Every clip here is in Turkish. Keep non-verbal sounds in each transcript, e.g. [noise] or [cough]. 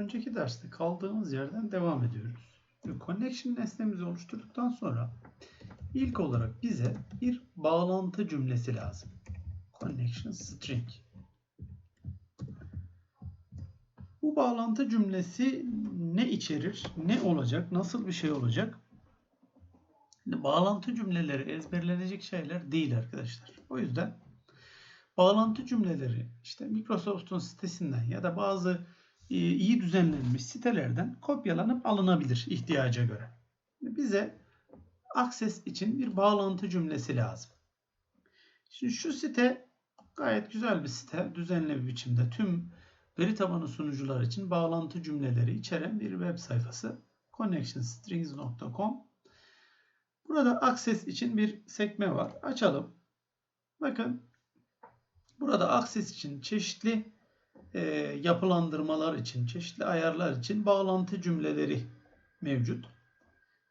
önceki derste kaldığımız yerden devam ediyoruz. Connection nesnemizi oluşturduktan sonra ilk olarak bize bir bağlantı cümlesi lazım. Connection string. Bu bağlantı cümlesi ne içerir, ne olacak, nasıl bir şey olacak? Şimdi bağlantı cümleleri ezberlenecek şeyler değil arkadaşlar. O yüzden bağlantı cümleleri işte Microsoft'un sitesinden ya da bazı iyi düzenlenmiş sitelerden kopyalanıp alınabilir ihtiyaca göre. Bize Access için bir bağlantı cümlesi lazım. Şimdi şu site gayet güzel bir site. Düzenli bir biçimde tüm veri tabanı sunucular için bağlantı cümleleri içeren bir web sayfası. connectionstrings.com Burada Access için bir sekme var. Açalım. Bakın burada Access için çeşitli e, yapılandırmalar için, çeşitli ayarlar için bağlantı cümleleri mevcut.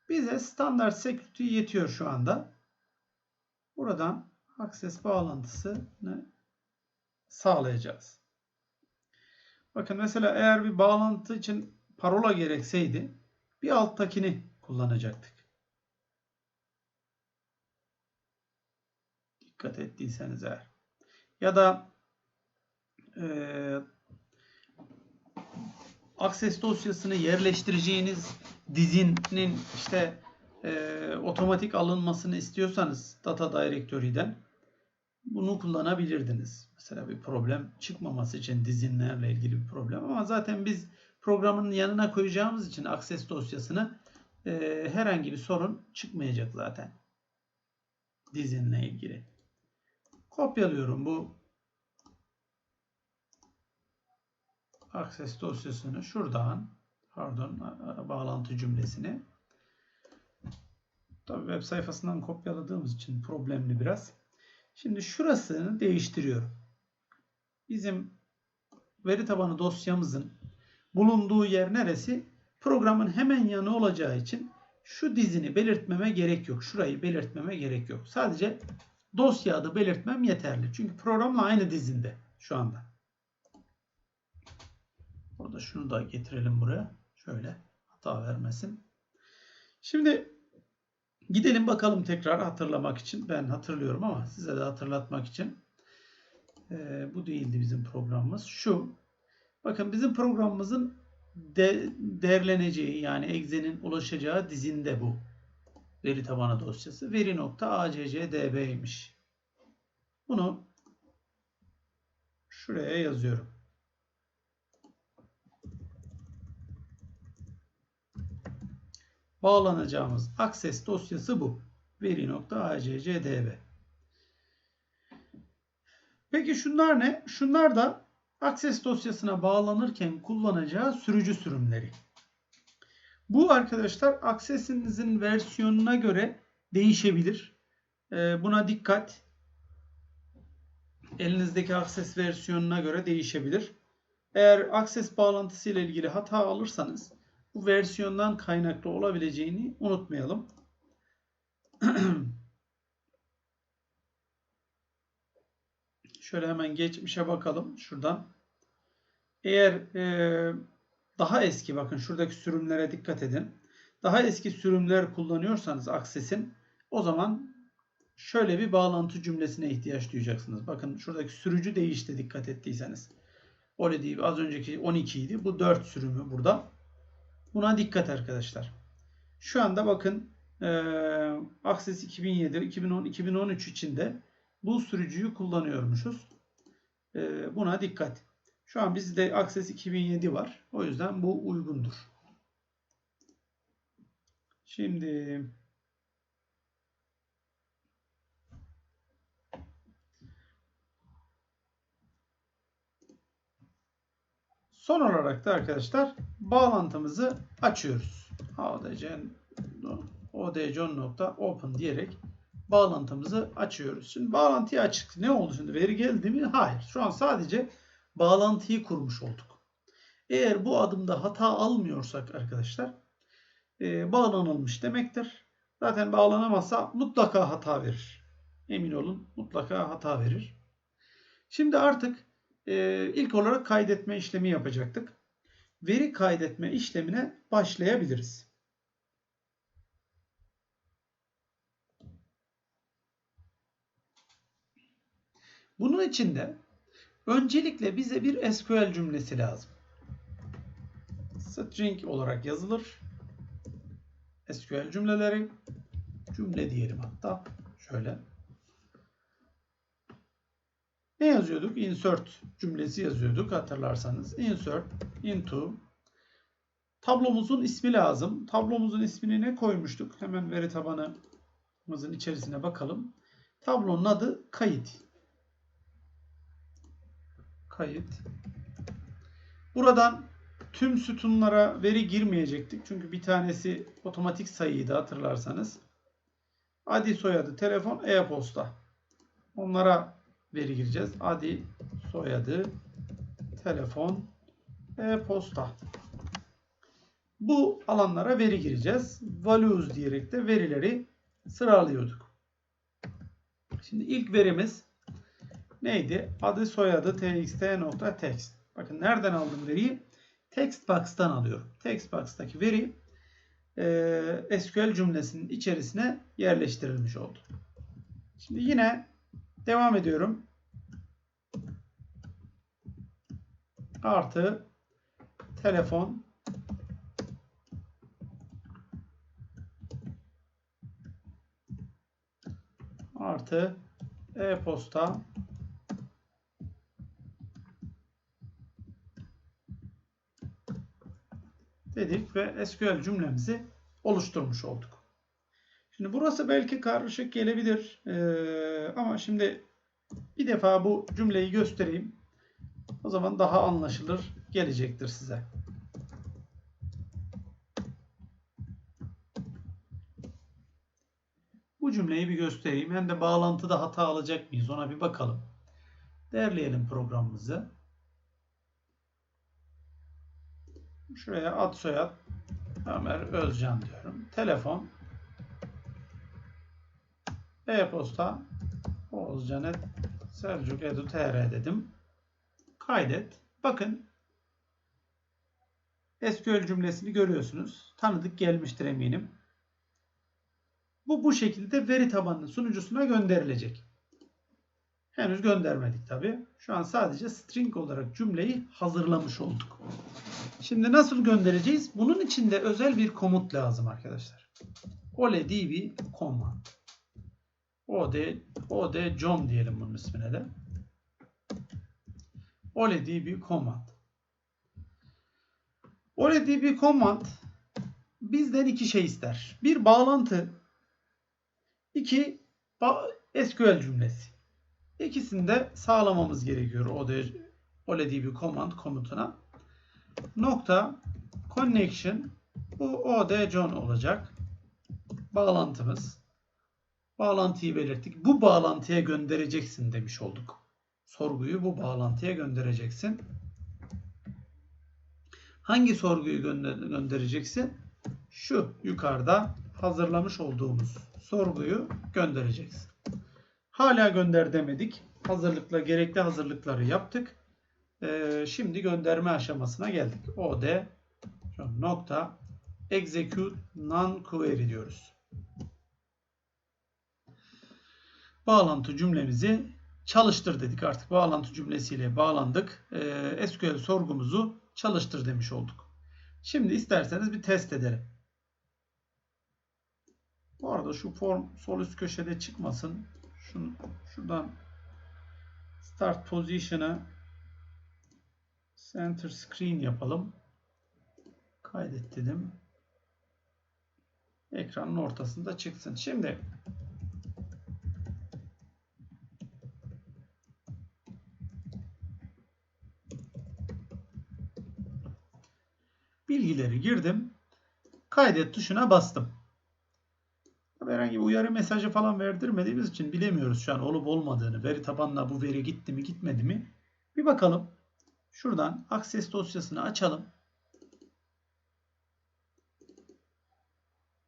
Bize standart security yetiyor şu anda. Buradan access bağlantısını sağlayacağız. Bakın mesela eğer bir bağlantı için parola gerekseydi bir alttakini kullanacaktık. Dikkat ettiyseniz eğer. Ya da e, Access dosyasını yerleştireceğiniz dizinin işte e, otomatik alınmasını istiyorsanız Data Directory'den bunu kullanabilirdiniz. Mesela bir problem çıkmaması için dizinlerle ilgili bir problem ama zaten biz programın yanına koyacağımız için Access dosyasını e, herhangi bir sorun çıkmayacak zaten dizinle ilgili. Kopyalıyorum bu Access dosyasını şuradan pardon bağlantı cümlesini tabi web sayfasından kopyaladığımız için problemli biraz. Şimdi şurasını değiştiriyorum. Bizim veri tabanı dosyamızın bulunduğu yer neresi? Programın hemen yanı olacağı için şu dizini belirtmeme gerek yok. Şurayı belirtmeme gerek yok. Sadece dosya adı belirtmem yeterli. Çünkü programla aynı dizinde şu anda. Burada şunu da getirelim buraya. Şöyle hata vermesin. Şimdi gidelim bakalım tekrar hatırlamak için. Ben hatırlıyorum ama size de hatırlatmak için. Ee, bu değildi bizim programımız. Şu. Bakın bizim programımızın de, değerleneceği yani egzenin ulaşacağı dizinde bu. Veri tabanı dosyası. Veri.accdb'ymiş. Bunu şuraya yazıyorum. Bağlanacağımız access dosyası bu. Veri.accdb. Peki şunlar ne? Şunlar da access dosyasına bağlanırken kullanacağı sürücü sürümleri. Bu arkadaşlar access'inizin versiyonuna göre değişebilir. Ee, buna dikkat. Elinizdeki access versiyonuna göre değişebilir. Eğer access bağlantısı ile ilgili hata alırsanız bu versiyondan kaynaklı olabileceğini unutmayalım. [clears throat] Şöyle hemen geçmişe bakalım şuradan. Eğer e, daha eski bakın şuradaki sürümlere dikkat edin. Daha eski sürümler kullanıyorsanız Access'in o zaman şöyle bir bağlantı cümlesine ihtiyaç duyacaksınız. Bakın şuradaki sürücü değişti dikkat ettiyseniz. Öyle değil. Az önceki 12 idi. Bu 4 sürümü burada. Buna dikkat arkadaşlar. Şu anda bakın e, Access 2007, 2010, 2013 içinde bu sürücüyü kullanıyormuşuz. E, buna dikkat. Şu an bizde Access 2007 var. O yüzden bu uygundur. Şimdi Son olarak da arkadaşlar bağlantımızı açıyoruz. odc.open diyerek bağlantımızı açıyoruz. Şimdi bağlantıyı açık. Ne oldu şimdi? Veri geldi mi? Hayır. Şu an sadece bağlantıyı kurmuş olduk. Eğer bu adımda hata almıyorsak arkadaşlar e, bağlanılmış demektir. Zaten bağlanamazsa mutlaka hata verir. Emin olun mutlaka hata verir. Şimdi artık e, ilk olarak kaydetme işlemi yapacaktık. veri kaydetme işlemine başlayabiliriz. Bunun için de öncelikle bize bir SQL cümlesi lazım. String olarak yazılır. SQL cümleleri cümle diyelim hatta şöyle. Ne yazıyorduk? Insert cümlesi yazıyorduk hatırlarsanız. Insert into tablomuzun ismi lazım. Tablomuzun ismini ne koymuştuk? Hemen veri tabanımızın içerisine bakalım. Tablonun adı kayıt. Kayıt. Buradan tüm sütunlara veri girmeyecektik. Çünkü bir tanesi otomatik sayıydı hatırlarsanız. Adi soyadı, telefon, e-posta. Onlara veri gireceğiz. Adi soyadı, telefon, e-posta. Bu alanlara veri gireceğiz. Values diyerek de verileri sıralıyorduk. Şimdi ilk verimiz neydi? Adı soyadı txt.text. Bakın nereden aldım veriyi? Textbox'tan alıyorum. Textbox'taki veri e, SQL cümlesinin içerisine yerleştirilmiş oldu. Şimdi yine devam ediyorum. Artı telefon artı e-posta dedik ve SQL cümlemizi oluşturmuş olduk. Şimdi burası belki karışık gelebilir ee, ama şimdi bir defa bu cümleyi göstereyim. O zaman daha anlaşılır gelecektir size. Bu cümleyi bir göstereyim. Hem de bağlantıda hata alacak mıyız ona bir bakalım. Değerleyelim programımızı. Şuraya ad soyad Ömer Özcan diyorum. Telefon e-posta Oğuzcanet Selçuk Edu TR dedim. Kaydet. Bakın SQL cümlesini görüyorsunuz. Tanıdık gelmiştir eminim. Bu bu şekilde veri tabanının sunucusuna gönderilecek. Henüz göndermedik tabi. Şu an sadece string olarak cümleyi hazırlamış olduk. Şimdi nasıl göndereceğiz? Bunun için de özel bir komut lazım arkadaşlar. oledb command. Od od com diyelim bunun ismine de. oledb command. oledb command bizden iki şey ister. Bir bağlantı, iki SQL cümlesi. İkisini de sağlamamız gerekiyor OLEDB command komutuna. Nokta connection bu OD John olacak. Bağlantımız. Bağlantıyı belirttik. Bu bağlantıya göndereceksin demiş olduk. Sorguyu bu bağlantıya göndereceksin. Hangi sorguyu gönder göndereceksin? Şu yukarıda hazırlamış olduğumuz sorguyu göndereceksin. Hala gönder demedik. Hazırlıkla gerekli hazırlıkları yaptık. Ee, şimdi gönderme aşamasına geldik. OD nokta execute non query diyoruz. Bağlantı cümlemizi çalıştır dedik artık. Bağlantı cümlesiyle bağlandık. Ee, SQL sorgumuzu çalıştır demiş olduk. Şimdi isterseniz bir test edelim. Bu arada şu form sol üst köşede çıkmasın. Şunu şuradan start position'a center screen yapalım. Kaydet dedim. Ekranın ortasında çıksın. Şimdi bilgileri girdim. Kaydet tuşuna bastım. Herhangi bir uyarı mesajı falan verdirmediğimiz için bilemiyoruz şu an olup olmadığını. Veri tabanına bu veri gitti mi gitmedi mi? Bir bakalım. Şuradan Access dosyasını açalım.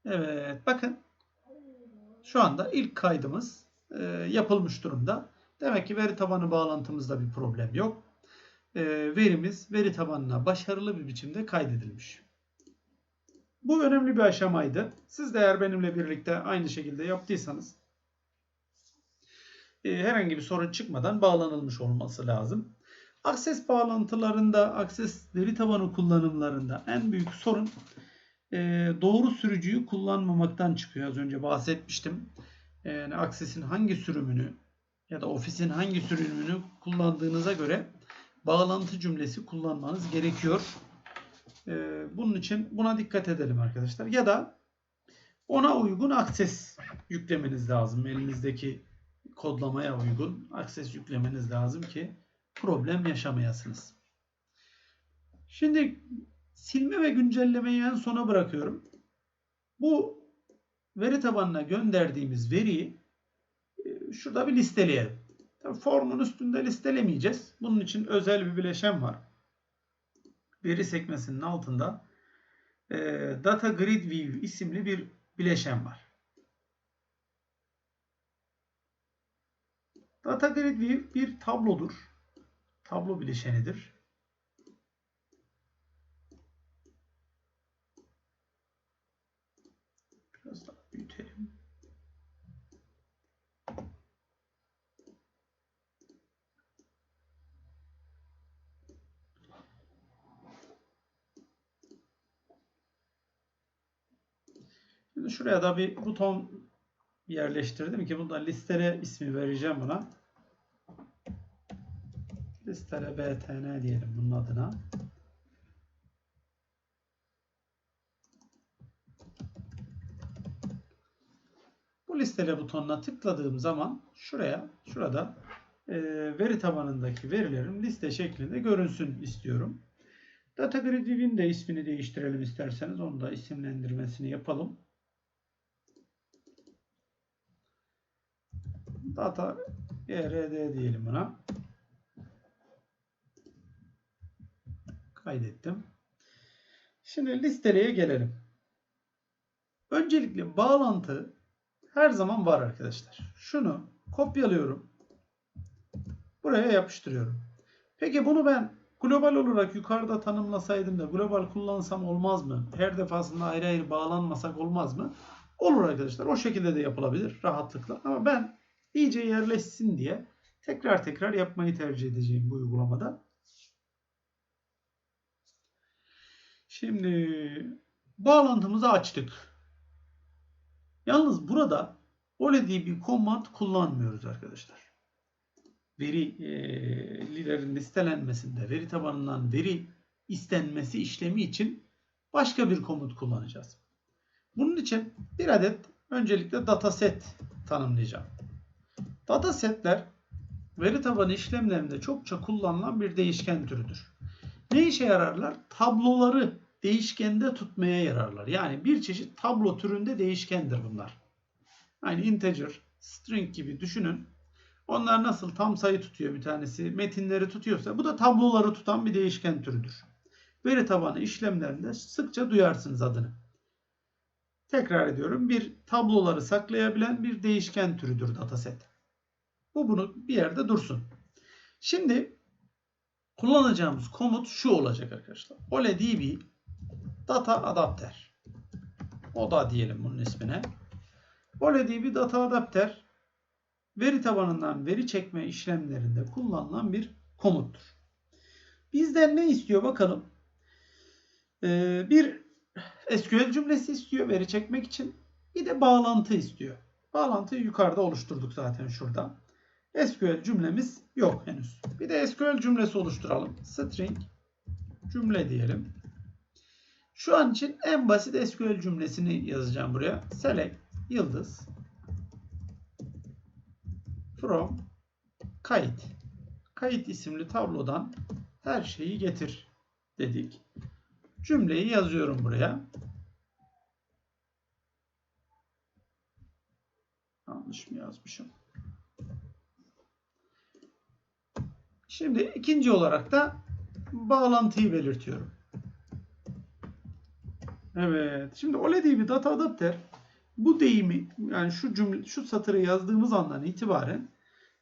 Evet bakın. Şu anda ilk kaydımız e, yapılmış durumda. Demek ki veri tabanı bağlantımızda bir problem yok. E, verimiz veri tabanına başarılı bir biçimde kaydedilmiş. Bu önemli bir aşamaydı. Siz de eğer benimle birlikte aynı şekilde yaptıysanız e, herhangi bir sorun çıkmadan bağlanılmış olması lazım. Akses bağlantılarında, akses veri tabanı kullanımlarında en büyük sorun e, doğru sürücüyü kullanmamaktan çıkıyor. Az önce bahsetmiştim. Yani Access'in hangi sürümünü ya da Office'in hangi sürümünü kullandığınıza göre bağlantı cümlesi kullanmanız gerekiyor. E, bunun için buna dikkat edelim arkadaşlar. Ya da ona uygun Access yüklemeniz lazım. Elinizdeki kodlamaya uygun Access yüklemeniz lazım ki problem yaşamayasınız. Şimdi silme ve güncellemeyi en sona bırakıyorum. Bu veri tabanına gönderdiğimiz veriyi e, şurada bir listeleyelim. Tabii formun üstünde listelemeyeceğiz. Bunun için özel bir bileşen var. Veri sekmesinin altında e, Data Grid View isimli bir bileşen var. Data Grid View bir tablodur. Tablo bileşenidir. Biraz daha büyütelim. Şimdi şuraya da bir buton yerleştirdim ki bunda listele ismi vereceğim buna. Listele btn diyelim bunun adına. Bu listele butonuna tıkladığım zaman şuraya, şurada e, veri tabanındaki verilerim liste şeklinde görünsün istiyorum. Data Grid de ismini değiştirelim isterseniz. Onu da isimlendirmesini yapalım. Data GRD diyelim buna. Kaydettim. Şimdi listeleye gelelim. Öncelikle bağlantı her zaman var arkadaşlar. Şunu kopyalıyorum. Buraya yapıştırıyorum. Peki bunu ben global olarak yukarıda tanımlasaydım da global kullansam olmaz mı? Her defasında ayrı ayrı bağlanmasak olmaz mı? Olur arkadaşlar. O şekilde de yapılabilir rahatlıkla. Ama ben iyice yerleşsin diye tekrar tekrar yapmayı tercih edeceğim bu uygulamada. Şimdi bağlantımızı açtık. Yalnız burada öyle diye bir command kullanmıyoruz arkadaşlar. Verilerin listelenmesinde, veri tabanından veri istenmesi işlemi için başka bir komut kullanacağız. Bunun için bir adet öncelikle dataset tanımlayacağım. Datasetler veri tabanı işlemlerinde çokça kullanılan bir değişken türüdür. Ne işe yararlar? Tabloları değişkende tutmaya yararlar. Yani bir çeşit tablo türünde değişkendir bunlar. Yani integer, string gibi düşünün. Onlar nasıl tam sayı tutuyor bir tanesi, metinleri tutuyorsa bu da tabloları tutan bir değişken türüdür. Veri tabanı işlemlerinde sıkça duyarsınız adını. Tekrar ediyorum. Bir tabloları saklayabilen bir değişken türüdür dataset. Bu bunu bir yerde dursun. Şimdi kullanacağımız komut şu olacak arkadaşlar. OLEDB data adapter. O da diyelim bunun ismine. OLEDB data adapter veri tabanından veri çekme işlemlerinde kullanılan bir komuttur. Bizden ne istiyor bakalım. Ee, bir SQL cümlesi istiyor veri çekmek için. Bir de bağlantı istiyor. Bağlantıyı yukarıda oluşturduk zaten şurada. SQL cümlemiz yok henüz. Bir de SQL cümlesi oluşturalım. String cümle diyelim. Şu an için en basit SQL cümlesini yazacağım buraya. Select yıldız from kayıt. Kayıt isimli tablodan her şeyi getir dedik. Cümleyi yazıyorum buraya. Yanlış mı yazmışım? Şimdi ikinci olarak da bağlantıyı belirtiyorum. Evet. Şimdi OLED bir data adapter bu deyimi yani şu cümle şu satırı yazdığımız andan itibaren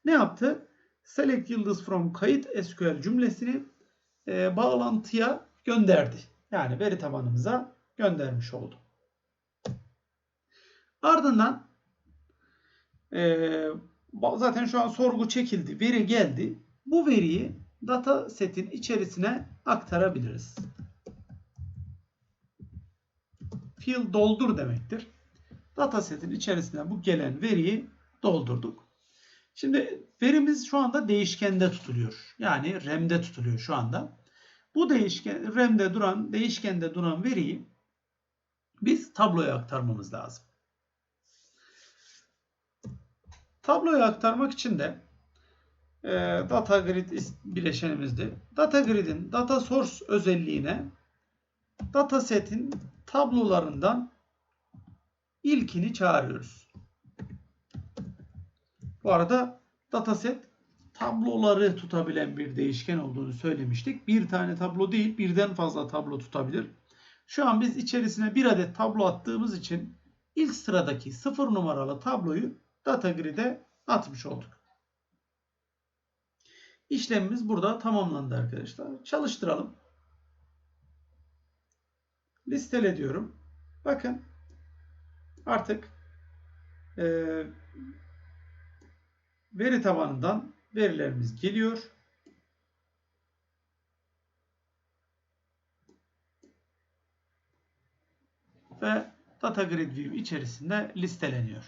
ne yaptı? Select yıldız from kayıt SQL cümlesini e, bağlantıya gönderdi. Yani veri tabanımıza göndermiş oldu. Ardından e, zaten şu an sorgu çekildi. Veri geldi. Bu veriyi data setin içerisine aktarabiliriz. Field doldur demektir. Datasetin içerisine bu gelen veriyi doldurduk. Şimdi verimiz şu anda değişkende tutuluyor. Yani RAM'de tutuluyor şu anda. Bu değişken RAM'de duran, değişkende duran veriyi biz tabloya aktarmamız lazım. Tabloya aktarmak için de e, data grid bileşenimizde data grid'in data source özelliğine dataset'in tablolarından ilkini çağırıyoruz. Bu arada dataset tabloları tutabilen bir değişken olduğunu söylemiştik. Bir tane tablo değil birden fazla tablo tutabilir. Şu an biz içerisine bir adet tablo attığımız için ilk sıradaki 0 numaralı tabloyu data grid'e atmış olduk. İşlemimiz burada tamamlandı arkadaşlar. Çalıştıralım. Listele diyorum. Bakın artık e, veri tabanından verilerimiz geliyor. Ve Data Grid View içerisinde listeleniyor.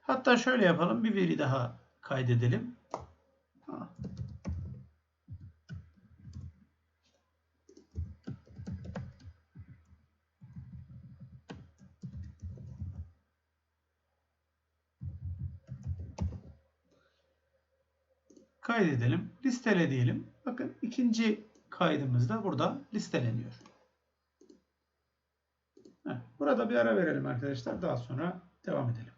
Hatta şöyle yapalım. Bir veri daha kaydedelim. Ha. Kaydedelim. Listele diyelim. Bakın ikinci kaydımız da burada listeleniyor. Burada bir ara verelim arkadaşlar. Daha sonra devam edelim.